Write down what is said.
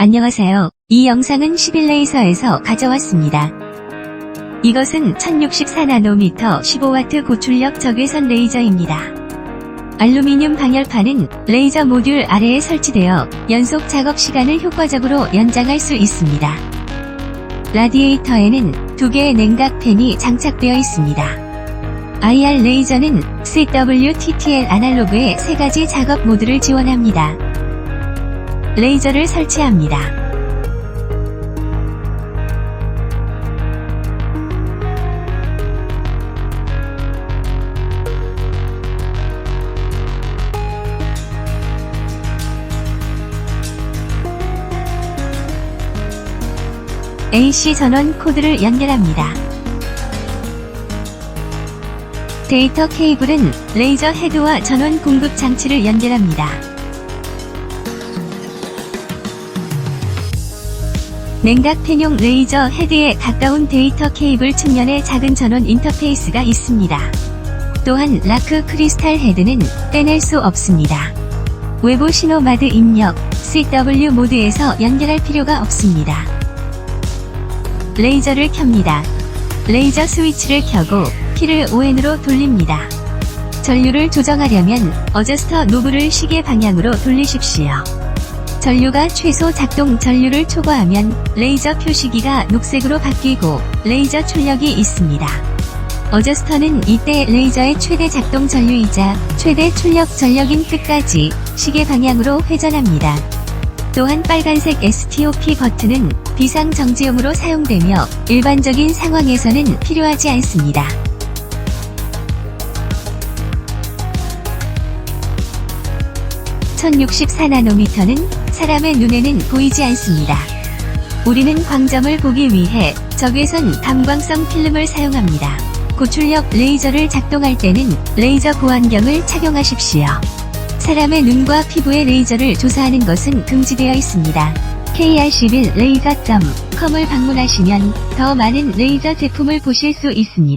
안녕하세요. 이 영상은 11레이서에서 가져왔습니다. 이것은 1064나노미터 15W 고출력 적외선 레이저입니다. 알루미늄 방열판은 레이저 모듈 아래에 설치되어 연속 작업 시간을 효과적으로 연장할 수 있습니다. 라디에이터에는 두 개의 냉각 팬이 장착되어 있습니다. IR 레이저는 CWTTL 아날로그의 세 가지 작업 모드를 지원합니다. 레이저를 설치합니다. AC 전원 코드를 연결합니다. 데이터 케이블은 레이저 헤드와 전원 공급 장치를 연결합니다. 냉각 팬용 레이저 헤드에 가까운 데이터 케이블 측면에 작은 전원 인터페이스가 있습니다. 또한 라크 크리스탈 헤드는 떼낼 수 없습니다. 외부 신호 마드 입력 CW 모드에서 연결할 필요가 없습니다. 레이저를 켭니다. 레이저 스위치를 켜고 키를 ON으로 돌립니다. 전류를 조정하려면 어저스터 노브를 시계 방향으로 돌리십시오. 전류가 최소 작동 전류를 초과하면 레이저 표시기가 녹색으로 바뀌고 레이저 출력이 있습니다. 어저스터는 이때 레이저의 최대 작동 전류이자 최대 출력 전력인 끝까지 시계 방향으로 회전합니다. 또한 빨간색 STOP 버튼은 비상 정지용으로 사용되며 일반적인 상황에서는 필요하지 않습니다. (1064나노미터는) 사람의 눈에는 보이지 않습니다. 우리는 광점을 보기 위해 적외선 감광성 필름을 사용합니다. 고출력 레이저를 작동할 때는 레이저 보안경을 착용하십시오. 사람의 눈과 피부의 레이저를 조사하는 것은 금지되어 있습니다. kr11레이저.com을 방문하시면 더 많은 레이저 제품을 보실 수 있습니다.